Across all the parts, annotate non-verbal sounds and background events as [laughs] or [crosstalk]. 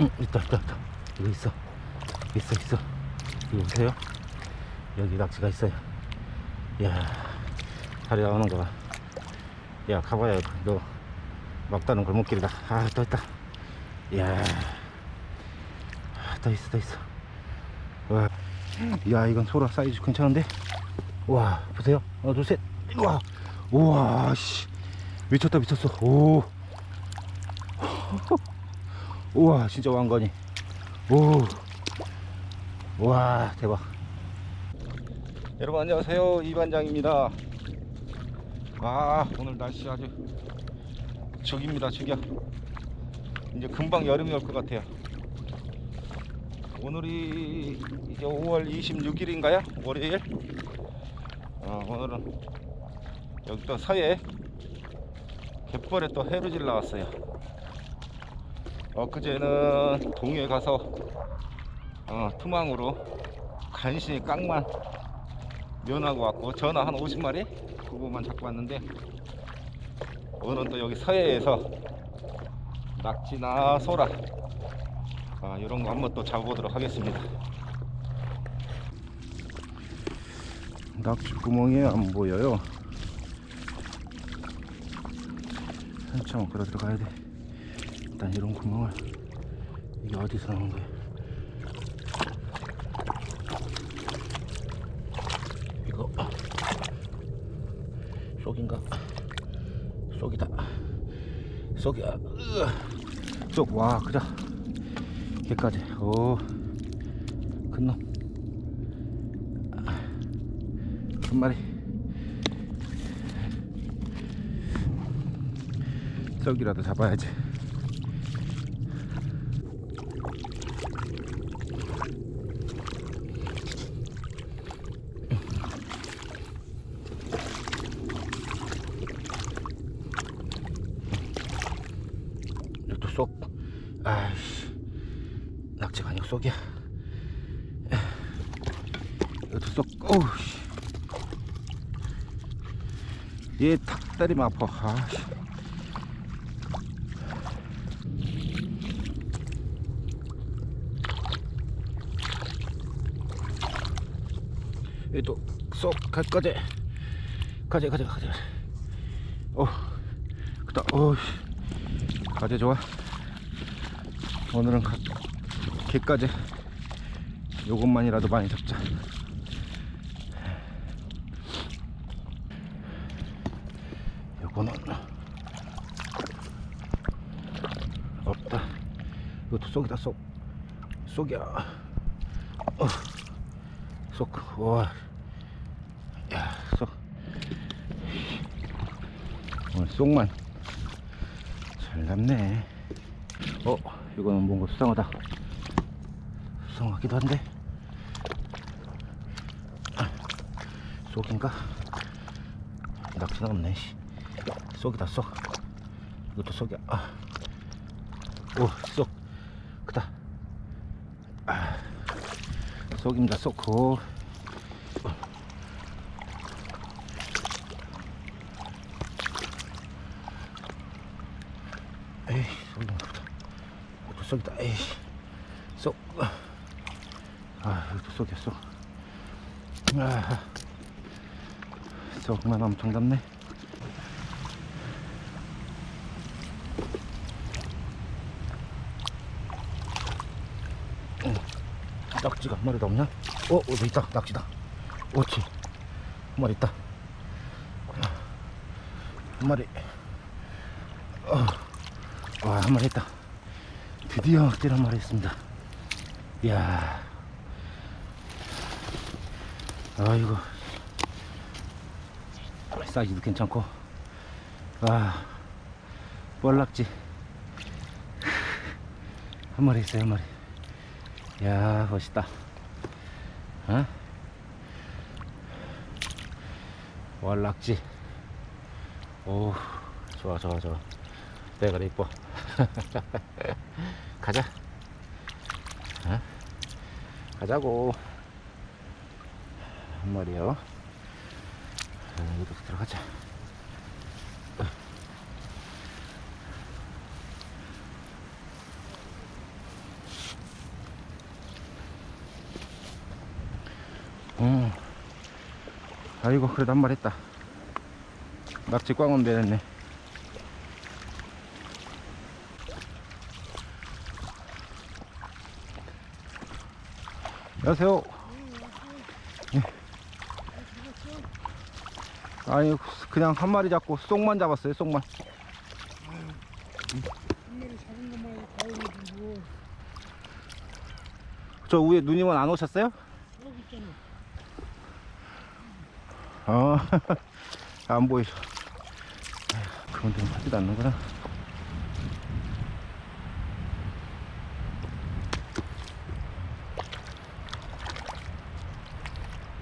응, 있다, 있다, 있다. 여기 있어. 있어, 있어. 여기 보세요. 여기 낚시가 있어요. 이야, 다리 나오는 거 봐. 야, 가봐야 너 막다른 골목길이다. 아, 또 있다. 이야, 아, 또 있어, 또 있어. 와, 야, 이건 소라 사이즈 괜찮은데? 와, 보세요. 하나, 둘, 셋. 와, 우와, 씨. 미쳤다, 미쳤어. 오. 우와 진짜 왕건이. 오. 와 대박. 여러분 안녕하세요. 이반장입니다. 아 오늘 날씨 아주 죽입니다 죽여 이제 금방 여름이 올 것 같아요. 오늘이 이제 5월 26일인가요? 월요일? 어, 오늘은 여기 또 서해 갯벌에 또 해루질 나왔어요 엊그제는 동해 가서 어, 투망으로 간신히 깡만 면하고 왔고 전화 한 50마리 그거만 잡고 왔는데 오늘은 또 여기 서해에서 낙지나 소라 아, 이런 거 한번 또 잡아보도록 하겠습니다. 낙지 구멍이 안 보여요. 한참 끌어 들어가야 돼 일단 이런 구멍을 이게 어디서 나온 거야? 이거 쏙인가? 쏙이다. 쏙이야. 쏙. 와, 그자. 개까지. 오, 큰 놈. 한 마리. 쏙이라도 잡아야지. 쏙. 아이씨. 낙지가 아니고 쏙이야. 이것도 쏙. 오우씨. 얘탁 때리면 아파. 아씨. 얘도 쏙. 갈 거지 가자 가자 가자 어 그다. 어우씨. 가재 좋아 오늘은 가, 개까지 요것만이라도 많이 잡자. 요거는 없다. 이것도 쏙이다 쏙. 쏙이야. 어, 쏙. 와. 야, 쏙. 오늘 쏙만 잘 잡네. 어, 이거는 뭔가 수상하다. 수상하기도 한데. 아, 쏙인가? 낚시는 없네. 씨. 쏙이다, 쏙. 이것도 쏙이야. 아. 오, 쏙. 크다. 아. 쏙입니다, 쏙. 오. 에이, 쏙이 너무 크다. 이것도 쏙이다. 에이, 쏙. 아, 쏙. 아, 쏙만 엄청 잡네. 응. 낙지가 한 마리도 없냐? 어, 어디 있다. 낙지다. 옳지. 한 마리 있다. 한 마리. 어. 와, 한 마리 했다. 드디어 뜰한 마리 했습니다. 이야. 아이고. 사이즈도 괜찮고. 와, 뻘락지. [laughs] 한 마리 있어요, 한 마리. 이야, 멋있다. 어? 월락지. 오, 좋아, 좋아, 좋아. 대가리 이뻐. [laughs] 가자. 어? 가자고. 한 마리요. 여기도 들어가자. 음. 아이고 그래도 한 마리 했다. 낙지 꽝은 내렸네. 안녕하세요. 아니, 그냥 한 마리 잡고 쏙만 잡았어요, 쏙만. 저 위에 누님은 안 오셨어요? 어, [laughs] 안 보이죠. 그건 좀 하지도 않는구나.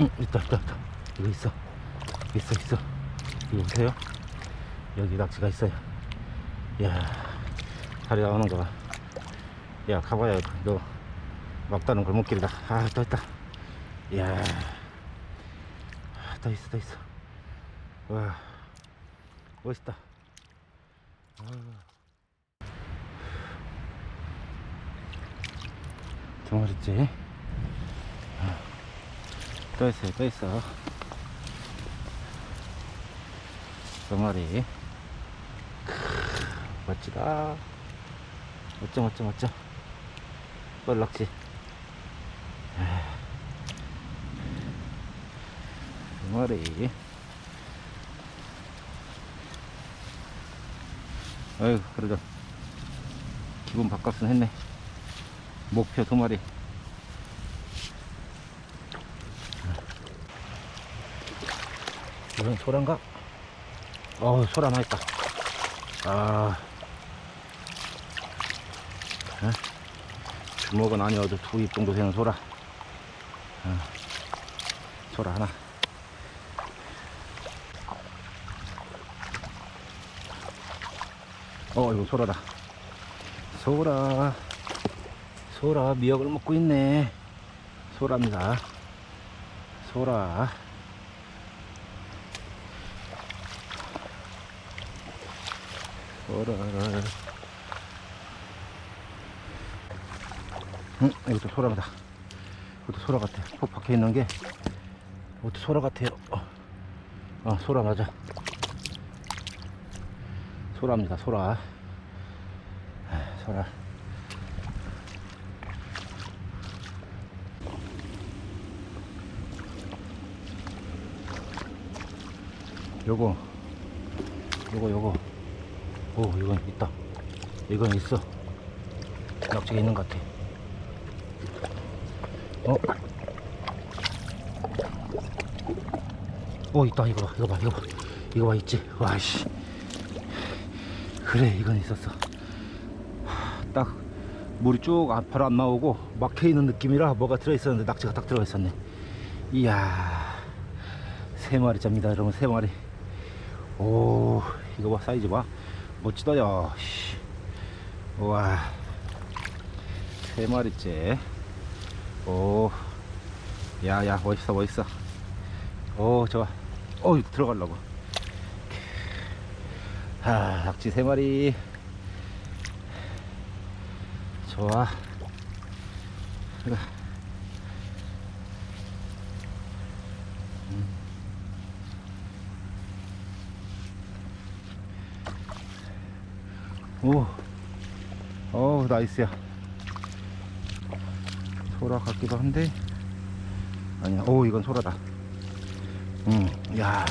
응, 있다, 있다, 있다. 여기 있어. 있어, 있어. 여기 보세요. 여기 낙지가 있어요. 이야, 다리 나오는 거 봐. 야, 가봐야 너 막다른 골목길이다. 아, 또 있다. 이야. 아, 더 있어, 더 있어. 와, 멋있다. 아. 두 마리째. 아, 또 있어요, 또 있어. 크, 멋지다. 멋져, 멋져, 멋져. 뻘락지. 두 마리. 아유, 그래도 기분 바꿨으면 했네. 목표 두 마리. 이건 소란가? 어, 소라 하나 있다. 아. 에? 주먹은 아니어도 두 입 정도 되는 소라. 어, 소라 하나. 어, 이거 소라다. 소라. 소라, 미역을 먹고 있네. 소라입니다. 소라. 소라를. 응, 이것도 소라입니다. 이것도 소라 같아. 폭 박혀 있는 게, 이것도 소라 같아요. 어, 어 소라 맞아. 소라입니다, 소라. 아, 소라. 요거, 요거, 요거. 오, 이건 있다. 이건 있어. 낙지가 있는 것 같아. 어? 어, 있다. 이거 봐, 이거 봐, 이거 봐. 이거 봐, 있지? 와, 씨. 그래 이건 있었어 하, 딱 물이 쭉 아- 바로 안 나오고 막혀 있는 느낌이라 뭐가 들어있었는데 낙지가 딱 들어가 있었네 이야 세 마리 잡니다 여러분 세 마리 오 이거 봐 사이즈 봐 멋지다 야 씨. 우와 세 마리째 오 야야 멋있어 멋있어 오 좋아 어 들어가려고 아, 낙지 세 마리. 좋아. 그래. 음. 오, 어 나이스야. 소라 같기도 한데, 아니야. 오, 이건 소라다. 음, 야,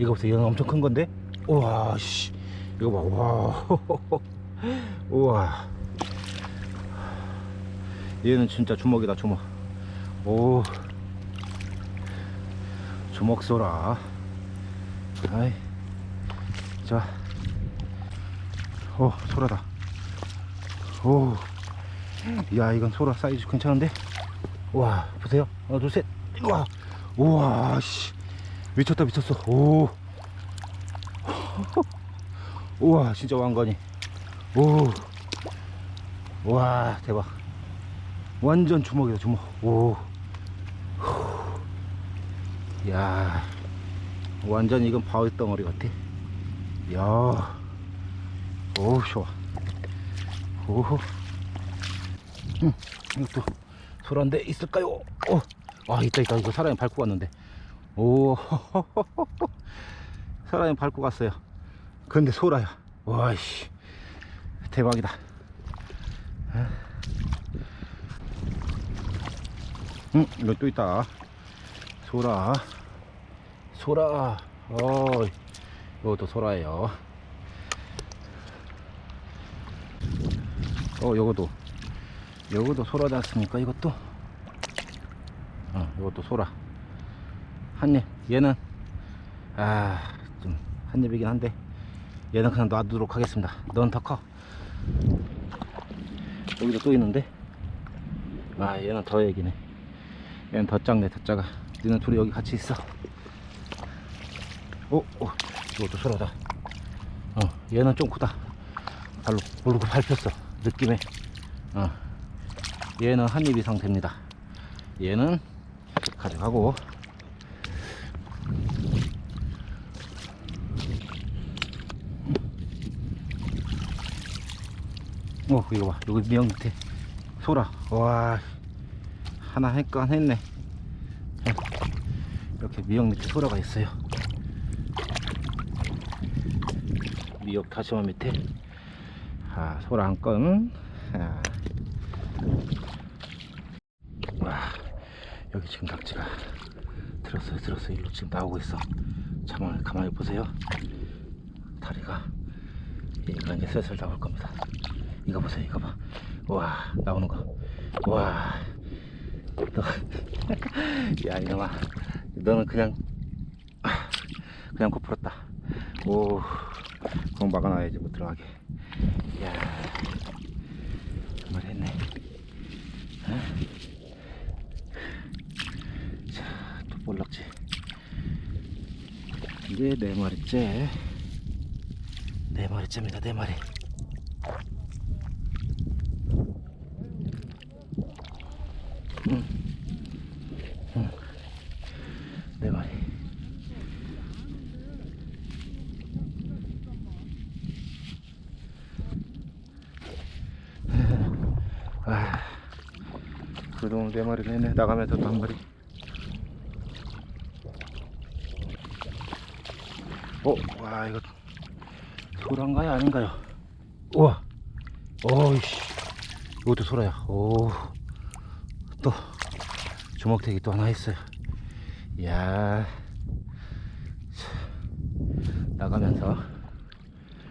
이거 보세요. 이건 엄청 큰 건데? 우와, 씨. 이거 봐, 와. [laughs] 우와. 얘는 진짜 주먹이다, 주먹. 오. 주먹 쏘라. 아이. 자. 오, 소라다. 오. 야, 이건 소라 사이즈 괜찮은데? 와, 보세요. 하나, 둘, 셋. 우와. 우와, 씨. 미쳤다, 미쳤어. 오. [laughs] 우와 진짜 왕건이 오 와 대박 완전 주먹이다 주먹 오 야 완전 이건 바위 덩어리 같아 야 오 좋아 오 음, 이것도 소란데 있을까요? 오아 있다 있다. 이거 사람이 밟고 갔는데. 오. [laughs] 사람이 밟고 갔어요. 근데 소라야. 와이씨. 대박이다. 어? 응 이거 또 있다. 소라. 소라. 어 이것도 소라예요 어 요거도. 요거도 소라지 않습니까 이것도. 어 요것도 소라. 한입. 얘는 아 좀 한입이긴 한데 얘는 그냥 놔두도록 하겠습니다. 넌 더커. 여기도 또 있는데. 아 얘는 더 얘기네. 얘는 더 작네 더 작아. 너는 둘이 여기 같이 있어. 오, 오 이것도 소라다. 어 얘는 좀 크다. 발로 모르고 밟혔어 느낌에. 어. 얘는 한 입 이상 됩니다. 얘는 가져가고. 어 이거 봐. 여기 미역 밑에 소라. 와. 하나 했건 했네. 이렇게 미역 밑에 소라가 있어요. 미역 다시마 밑에 아 소라 한 건. 아. 와 여기 지금 낙지가 들었어요 들었어요. 일로 지금 나오고 있어. 잠을 가만히 보세요. 다리가 얘가 이제 슬슬 나올 겁니다. 이거 보세요 이거 봐 와 나오는 거 와. 너, [laughs] 야 이놈아. 너는 그냥 그냥 코 풀었다. 오 그건 막아놔야지 못 들어가게 야 정말 했네 어? 자또 볼락지 이제 네 마리째 네 마리째입니다 네 마리 응. 응. 네 마리 아, 그래도 오늘 네 마리를 했네. 나가면서 또 한 마리. 어, 와, 이거 소란가요? 아닌가요? 우와, 어이씨, 이것도 소라야. 오, 또 주먹태기 또 하나 있어요. 이야, 자, 나가면서.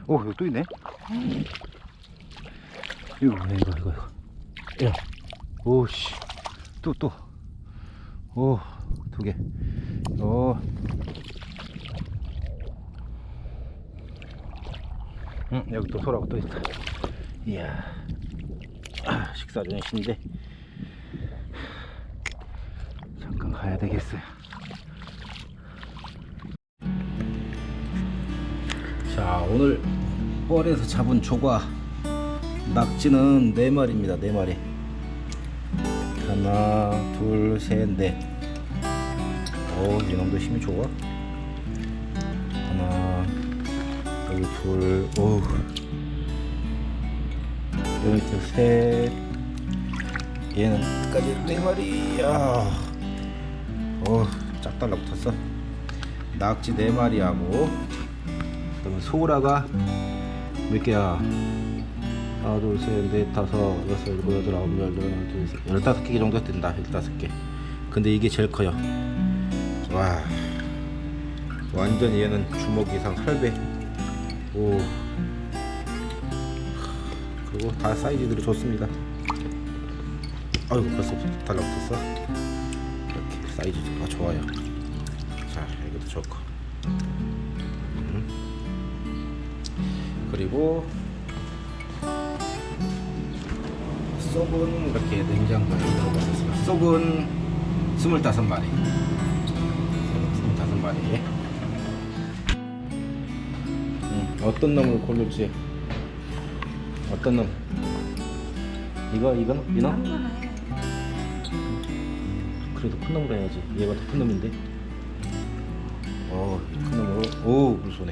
오, 이거 또 있네. 이거, 이거, 이거, 이거. 야, 오씨, 또, 또. 오, 두 개. 오. 응, 여기 또 소라가 또 있다. 이야, 아, 식사 전신인데. 잠깐 가야 되겠어요. 자, 오늘 뻘에서 잡은 조과 낙지는 네 마리입니다. 네 마리. 하나, 둘, 셋, 넷. 오, 이놈도 힘이 좋아. 하나, 둘, 오. 여기 밑에 셋. 얘는 끝까지 네 마리야. 오, 짝 달라붙었어. 낙지 네 마리하고, 그러면 소라가 몇 개야? 하나 둘셋넷 다섯 여섯 일곱 여덟 아홉 열 열하나 둘셋 열다섯 개 정도 된다 열다섯 개. 근데 이게 제일 커요. 와. 완전 얘는 주먹 이상 8배. 오. 그리고 다 사이즈들이 좋습니다. 아이고 벌써 달라붙었어. 이렇게 사이즈가 좋아요. 자 이것도 좋고. 음. 그리고 쏙은 이렇게 냉장고에 들어가겠습니다. 쏙은 25마리. 25마리. 음, 어떤 놈을 고를지. 어떤 놈? 이거, 이거? 이놈? 그래도 큰 놈으로 해야지. 얘가 더 큰 놈인데. 어, 큰 놈으로. 오, 물쏘네.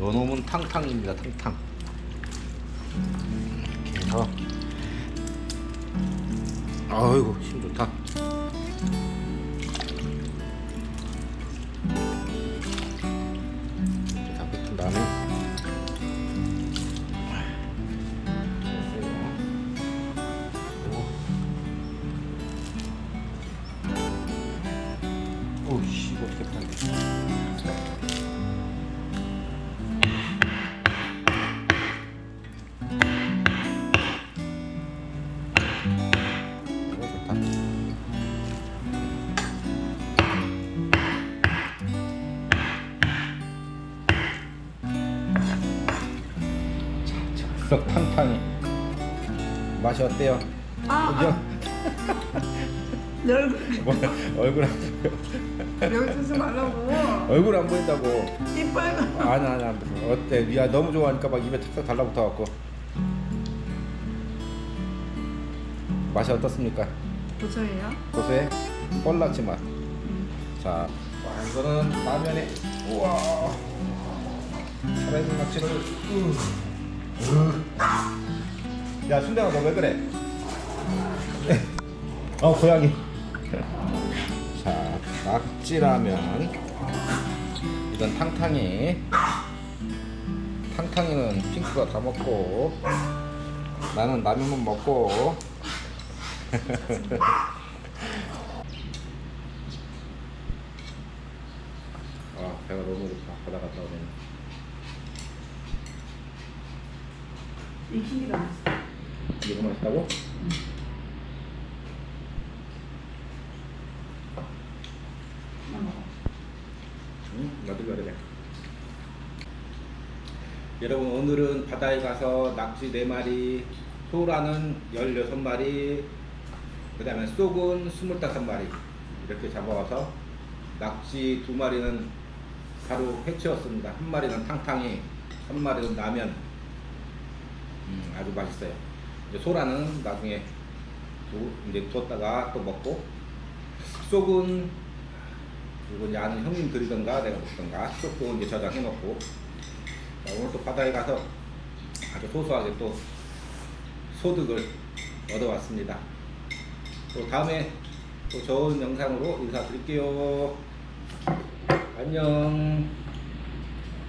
요 놈은 탕탕입니다. 탕탕. 이렇게 해서. 아이고 힘 좋다 맛이 어때요? 아? 내 얼굴 뭐, 얼굴 안 보여. 여기 쓰지 말라고. 얼굴 안 보인다고. 이빨 아니 아니 안 보여. 어때? 미아 너무 좋아하니까 막 입에 탁탁 달라붙어 갖고. 맛이 어떻습니까? 고소해요? 고소해? 뻘락지 맛. 자, 와, 이거는 라면에 우와. 살아있는 낙지를. 으. 으. 야 순대가 너 왜 그래? 어 고양이. 자, 낙지라면. 이건 탕탕이. 탕탕이는 핑크가 다 먹고 나는 라면만 먹고. [laughs] 아 배가 너무 고파 바다 갔다 오네 익히기가 맛있어. 이거 맛있다고? 응 나도 그래 여러분 오늘은 바다에 가서 낙지 4마리 소라는 16마리 그 다음에 쏙은 25마리 이렇게 잡아와서 낙지 두 마리는 바로 회치웠습니다 한 마리는 탕탕이 한 마리는 라면 음, 아주 맛있어요. 이제 소라는 나중에 두, 이제 뒀다가 또 먹고 쏙은 이거 이제 아는 형님 드리던가 내가 먹던가 쏙도 이제 저장해 놓고 자, 오늘 또 바다에 가서 아주 소소하게 또 소득을 얻어왔습니다. 또 다음에 또 좋은 영상으로 인사드릴게요. 안녕.